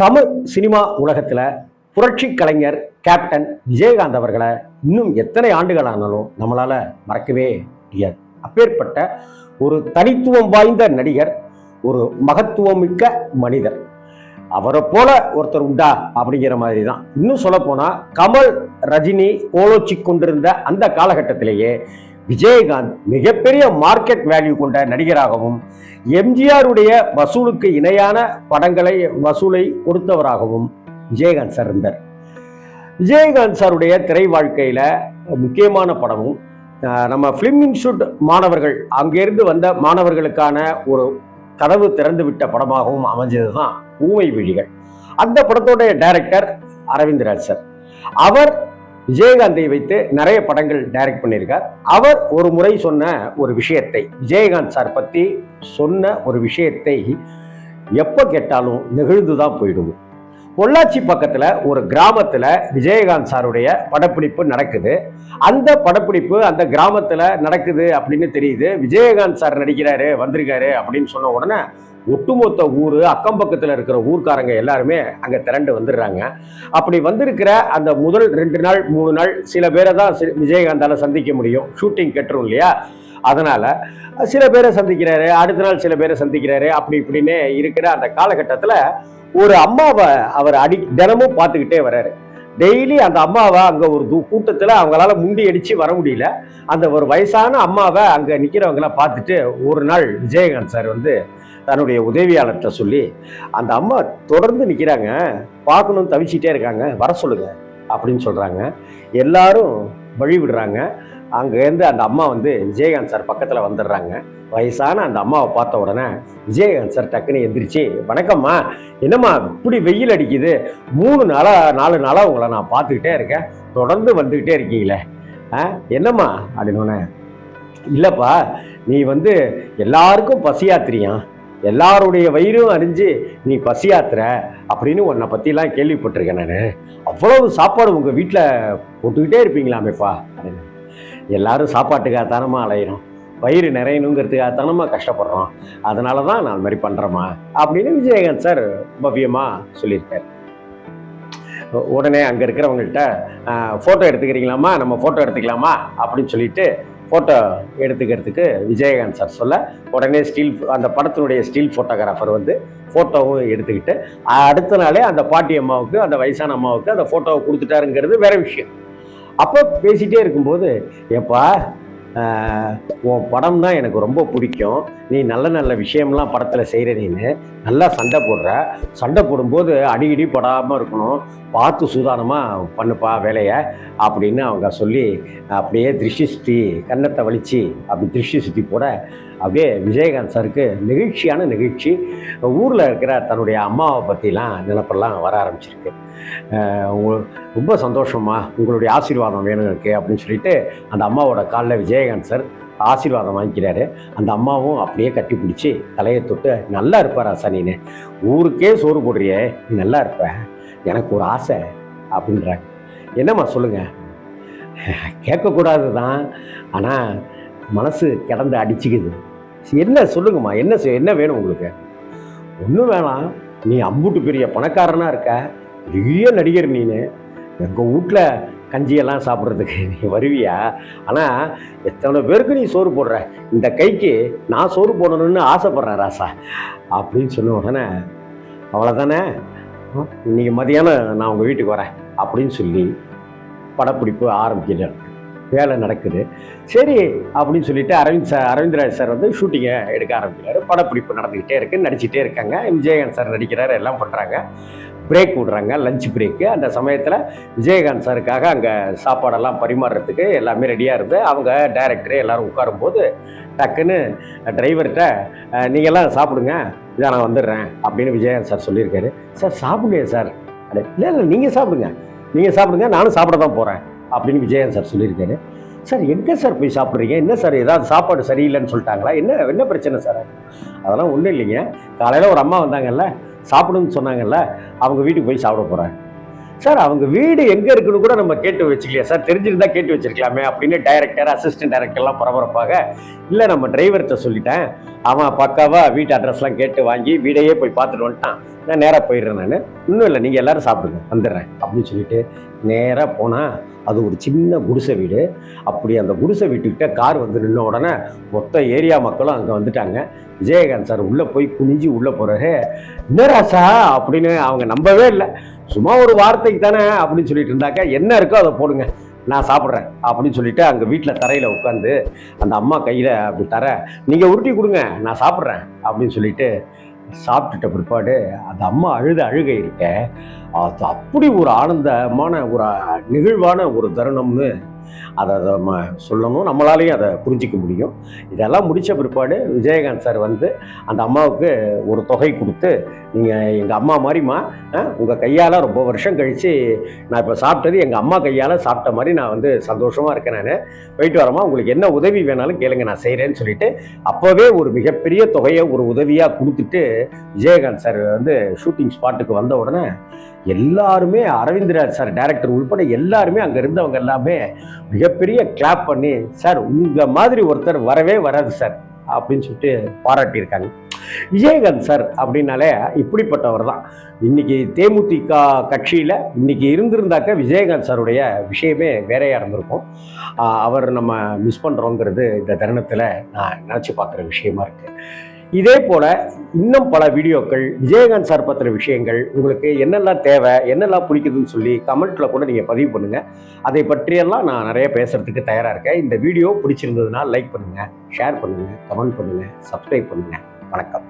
Tamil cinema உலகத்தில் புரட்சி கலைஞர் captain Vijayakanth அவர்களை இன்னும் எத்தனை ஆண்டுகள் ஆனாலும் நம்மளால் மறக்கவே முடியாது. அப்பேற்பட்ட ஒரு தனித்துவம் வாய்ந்த நடிகர் ஒரு மகத்துவமிக்க மனிதர். அவரை போல ஒருத்தர் உண்டா அப்படிங்கிற மாதிரி தான் இன்னும் சொல்ல கமல் ரஜினி கோலோச்சி கொண்டிருந்த அந்த காலகட்டத்திலேயே விஜயகாந்த் மிகப்பெரிய மார்க்கெட் வேல்யூ கொண்ட நடிகராகவும் எம்ஜிஆருடைய வசூலுக்கு இணையான படங்களை வசூலை கொடுத்தவராகவும் விஜயகாந்த் சார் இருந்தார். விஜயகாந்த் சாருடைய திரை வாழ்க்கையில் முக்கியமான படமும் நம்ம ஃபிலிம் இன்ஸ்டியூட் மாணவர்கள் அங்கேருந்து வந்த மாணவர்களுக்கான ஒரு கதவு திறந்து விட்ட படமாகவும் அமைஞ்சது தான் ஊமை விழிகள். அந்த படத்தோடைய டைரக்டர் அரவிந்த்ராஜ் சார் அவர் விஜயகாந்தை வைத்து நிறைய படங்கள் டைரக்ட் பண்ணியிருக்கார். அவர் ஒரு முறை சொன்ன ஒரு விஷயத்தை விஜயகாந்த் சார் பற்றி சொன்ன ஒரு விஷயத்தை எப்போ கேட்டாலும் நெகிழ்ந்து தான் போயிடுவோம் பொள்ளாச்சி பக்கத்தில் ஒரு கிராமத்தில் விஜயகாந்த் சாருடைய படப்பிடிப்பு நடக்குது. அந்த படப்பிடிப்பு அந்த கிராமத்தில் நடக்குது அப்படின்னு தெரியுது. விஜயகாந்த் சார் நடிக்கிறாரு வந்திருக்காரு அப்படின்னு சொன்ன உடனே ஒட்டுமொத்த ஊர் அக்கம் பக்கத்தில் இருக்கிற ஊர்க்காரங்க எல்லாருமே அங்கே திரண்டு வந்துடுறாங்க. அப்படி வந்திருக்கிற அந்த முதல் ரெண்டு நாள் மூணு நாள் சில பேரை தான் விஜயகாந்தால் சந்திக்க முடியும். ஷூட்டிங் கட்டுரும் இல்லையா? அதனால் சில பேரை சந்திக்கிறாரு அடுத்த நாள் சில பேரை சந்திக்கிறாரு அப்படி இப்படின்னு இருக்கிற அந்த காலகட்டத்தில் ஒரு அம்மாவை அவர் அடி தினமும் பார்த்துக்கிட்டே வர்றாரு டெய்லி அந்த அம்மாவை அங்கே ஒரு து- கூட்டத்தில் அவங்களால முண்டி அடித்து வர முடியல. அந்த ஒரு வயசான அம்மாவை அங்கே நிற்கிறவங்கள பார்த்துட்டு ஒரு நாள் விஜயகாந்த் சார் வந்து தன்னுடைய உதவியாளர்கிட்ட சொல்லி அந்த அம்மா தொடர்ந்து நிற்கிறாங்க பார்க்கணும்னு தவிச்சிட்டே இருக்காங்க வர சொல்லுங்க அப்படின்னு சொல்கிறாங்க எல்லாரும் வழி விடுறாங்க அங்கேருந்து அந்த அம்மா வந்து விஜயகாந்த் சார் பக்கத்தில் வந்துடுறாங்க. வயசான அந்த அம்மாவை பார்த்த உடனே விஜயகாந்த் சார் டக்குன்னு எந்திரிச்சு வணக்கம்மா என்னம்மா இப்படி வெயில் அடிக்குது? மூணு நாளாக நாலு நாளாக உங்களை நான் பார்த்துக்கிட்டே இருக்கேன். தொடர்ந்து வந்துக்கிட்டே இருக்கீங்களே. ஆ என்னம்மா? அப்படின்னோடனே இல்லைப்பா நீ வந்து எல்லாருக்கும் பசியாத்திரியான் எல்லாருடைய வயிறும் அறிஞ்சு நீ பசியாத்துற. அப்படின்னு உன்னை பற்றிலாம் கேள்விப்பட்டிருக்கேன் நான். அவ்வளவு சாப்பாடு உங்கள் வீட்டில் போட்டுக்கிட்டே இருப்பீங்களாமேப்பா. அப்படின்னு எல்லாரும் சாப்பாட்டுக்காகத்தானமா அலையிறோம். வயிறு நிறையணுங்கிறதுக்காகத்தானமா கஷ்டப்படுறோம். அதனால தான் நான் அது மாதிரி பண்ணுறேம்மா அப்படின்னு விஜயகாந்த் சார் பவ்யமாக சொல்லியிருக்கார். உடனே அங்கே இருக்கிறவங்கள்ட்ட ஃபோட்டோ எடுத்துக்கிறீங்களாம்மா? நம்ம ஃபோட்டோ எடுத்துக்கலாமா? அப்படின்னு சொல்லிட்டு ஃபோட்டோ எடுத்துக்கிறதுக்கு விஜயகாந்த் சார் சொல்ல உடனே ஸ்டீல் அந்த படத்தினுடைய ஸ்டீல் ஃபோட்டோகிராஃபர் வந்து ஃபோட்டோவும் எடுத்துக்கிட்டு அடுத்த நாளே அந்த பாட்டி அம்மாவுக்கு அந்த வயசான அம்மாவுக்கு அந்த ஃபோட்டோவை கொடுத்துட்டாருங்கிறது வேற விஷயம். அப்போ பேசிகிட்டே இருக்கும்போது ஏப்பா உன் படம் தான் எனக்கு ரொம்ப பிடிக்கும். நீ நல்ல நல்ல விஷயம்லாம் படத்தில் செய்கிற நீ நல்லா சண்டை போடுற. சண்டை போடும்போது அடிக்கடி படாமல் இருக்கணும். பார்த்து சூதானமாக பண்ணுப்பா வேலையை அப்படின்னு அவங்க சொல்லி அப்படியே திருஷ்டி சுற்றி கன்னத்தை வலிச்சு அப்படி திருஷ்டி சுற்றி போட அப்படியே விஜயகாந்த் சாருக்கு நெகிழ்ச்சியான நிகழ்ச்சி. ஊரில் இருக்கிற தன்னுடைய அம்மாவை பற்றிலாம் நினப்பெல்லாம் வர ஆரம்பிச்சிருக்கு. ரொம்ப சந்தோஷமா உங்களுடைய ஆசீர்வாதம் வேணும் இருக்குது அப்படின்னு சொல்லிட்டு அந்த அம்மாவோட காலில் விஜயகாந்த் சார் ஆசீர்வாதம் வாங்கிக்கிறாரு. அந்த அம்மாவும் அப்படியே கட்டி பிடிச்சி தலையை தொட்டு நல்லா இருப்பார் சனின்னு ஊருக்கே சோறு போடுறியே. நல்லா இருப்ப. எனக்கு ஒரு ஆசை அப்படின்றாங்க. என்னம்மா சொல்லுங்கள் கேட்கக்கூடாது தான் ஆனால் மனசு கிடந்து அடிச்சுக்குது. என்ன சொல்லுங்கம்மா என்ன செய்- என்ன வேணும் உங்களுக்கு? ஒன்றும் வேணாம் நீ அம்புட்டு பெரிய பணக்காரனாக இருக்க பெரிய நடிகர் நீனு. எங்கள் வீட்டில் கஞ்சியெல்லாம் சாப்பிட்றதுக்கு நீ வருவியா? ஆனால் எத்தனை பேருக்கு நீ சோறு போடுற? இந்த கைக்கு நான் சோறு போடணும்னு ஆசைப்பட்றேன் ராசா அப்படின்னு சொன்ன உடனே அவ்வளோதானே இன்னைக்கு மதியானம் நான் உங்கள் வீட்டுக்கு வரேன் அப்படின்னு சொல்லி படப்பிடிப்பு ஆரம்பிக்கிறேன் வேலை நடக்குது. சரி அப்படின்னு சொல்லிட்டு அரவிந்த் சார் அரவிந்த்ராஜ் சார் வந்து ஷூட்டிங்கை எடுக்க ஆரம்பிக்கிறாரு. படப்பிடிப்பு நடந்துக்கிட்டே இருக்குது நடிச்சுட்டே இருக்காங்க. விஜயகாந்த் சார் நடிக்கிறாரு எல்லாம் பண்ணுறாங்க பிரேக் விடுறாங்க லஞ்ச் பிரேக்கு அந்த சமயத்தில் விஜயகாந்த் சாருக்காக அங்கே சாப்பாடெல்லாம் பரிமாறுறதுக்கு எல்லாமே ரெடியாக இருந்து அவங்க டைரக்டரே எல்லாரும் உட்காரும்போது டக்குன்னு டிரைவர்கிட்ட நீங்கள்லாம் சாப்பிடுங்க. இதை நான் வந்துடுறேன் அப்படின்னு விஜயகாந்த் சார் சொல்லியிருக்காரு. சார் சாப்பிடுங்க சார். இல்லை இல்லை நீங்கள் சாப்பிடுங்க. நீங்கள் சாப்பிடுங்க நானும் சாப்பிட தான் போகிறேன் அப்படின்னு விஜயகாந்த் சார் சொல்லியிருக்காரு. சார் எங்கே சார் போய் சாப்பிட்றீங்க? என்ன சார் ஏதாவது சாப்பாடு சரியில்லைன்னு சொல்லிட்டாங்களா? என்ன என்ன பிரச்சனை சார்? அதெல்லாம் ஒன்றும் இல்லைங்க. காலையில் ஒரு அம்மா வந்தாங்கல்ல சாப்பிடுன்னு சொன்னாங்கல்ல அவங்க வீட்டுக்கு போய் சாப்பிட போகிறேன் சார் அவங்க வீடு எங்கே இருக்குன்னு கூட நம்ம கேட்டு வச்சுக்கலையா? சார் தெரிஞ்சிருந்தா கேட்டு வச்சிருக்கலாமே அப்படின்னு டைரக்டர் அசிஸ்டன்ட் டைரக்டர்லாம் பரபரப்பாக இல்லை நம்ம டிரைவர்கிட்ட சொல்லிட்டேன். அவன் பக்காவாக வீட்டு அட்ரஸ்லாம் கேட்டு வாங்கி வீடையே போய் பார்த்துட்டு வந்துட்டான். நான் நேராக போயிடுறேன் நான். இன்னும் இல்லை நீங்கள் எல்லோரும் சாப்பிடுங்க. வந்துடுறேன் அப்படின்னு சொல்லிட்டு நேராக போனால் அது ஒரு சின்ன குடிசை வீடு. அப்படி அந்த குடிசை வீட்டுக்கிட்ட கார் வந்து நின்ன உடனே மொத்த ஏரியா மக்களும் அங்கே வந்துட்டாங்க. விஜயகாந்த் சார் உள்ளே போய் குனிஞ்சு உள்ளே போகிறாரு என்னராசா அப்படின்னு அவங்க நம்பவே இல்லை. சும்மா ஒரு வார்த்தைக்கு தானே? அப்படின்னு சொல்லிட்டு இருந்தாக்கா என்ன இருக்கோ அதை போடுங்க. நான் சாப்பிட்றேன். அப்படின்னு சொல்லிட்டு அங்கே வீட்டில் தரையில் உட்காந்து அந்த அம்மா கையில் அப்படி தர நீங்கள் உருட்டி கொடுங்க நான் சாப்பிட்றேன். அப்படின்னு சொல்லிட்டு சாப்பிட்டுட்ட பிற்பாடு அந்த அம்மா அழுத அழுகை இருக்க. அது அப்படி ஒரு ஆனந்தமான ஒரு நிகழ்வான ஒரு தருணம்னு அதை அதை நம்ம சொல்லணும். நம்மளாலையும் அதை புரிஞ்சிக்க முடியும். இதெல்லாம் முடித்த பிற்பாடு விஜயகாந்த் சார் வந்து அந்த அம்மாவுக்கு ஒரு தொகை கொடுத்து நீங்கள் எங்கள் அம்மா மாதிரிம்மா உங்கள் கையால் ரொம்ப வருஷம் கழித்து நான் இப்போ சாப்பிட்டது எங்கள் அம்மா கையால் சாப்பிட்ட மாதிரி நான் வந்து சந்தோஷமாக இருக்கேன் நான். போயிட்டு வரமா உங்களுக்கு என்ன உதவி வேணாலும் கேளுங்க நான் செய்கிறேன்னு சொல்லிட்டு அப்போவே ஒரு மிகப்பெரிய தொகையை ஒரு உதவியாக கொடுத்துட்டு விஜயகாந்த் சார் வந்து ஷூட்டிங் ஸ்பாட்டுக்கு வந்த உடனே எல்லாருமே அரவிந்த்ராஜ் சார் டைரக்டர் உள்பட எல்லாருமே அங்கே இருந்தவங்க எல்லாமே மிகப்பெரிய கிளாப் பண்ணி சார் உங்கள் மாதிரி ஒருத்தர் வரவே வராது சார் அப்படின்னு சொல்லிட்டு பாராட்டியிருக்காங்க. விஜயகாந்த் சார் அப்படின்னாலே இப்படிப்பட்டவர் தான். இன்னைக்கு தேமுதிக கட்சியில் இன்னைக்கு இருந்திருந்தாக்க விஜயகாந்த் சாருடைய விஷயமே வேறையாக இருந்திருக்கும். அவர் நம்ம மிஸ் பண்ணுறோங்கிறது இந்த தருணத்தில் நான் நினச்சி பார்க்குற விஷயமா இருக்குது இதே போல் இன்னும் பல வீடியோக்கள் விஜயகாந்த் சார் பற்றின விஷயங்கள் உங்களுக்கு என்னெல்லாம் தேவை என்னெல்லாம் பிடிக்குதுன்னு சொல்லி கமெண்ட்டில் கூட நீங்கள் பதிவு பண்ணுங்கள் அதை பற்றியெல்லாம் நான் நிறைய பேசுகிறதுக்கு தயாராக இருக்கேன். இந்த வீடியோ பிடிச்சிருந்ததுன்னா லைக் பண்ணுங்கள் ஷேர் பண்ணுங்கள் கமெண்ட் பண்ணுங்கள் சப்ஸ்கிரைப் பண்ணுங்கள் வணக்கம்.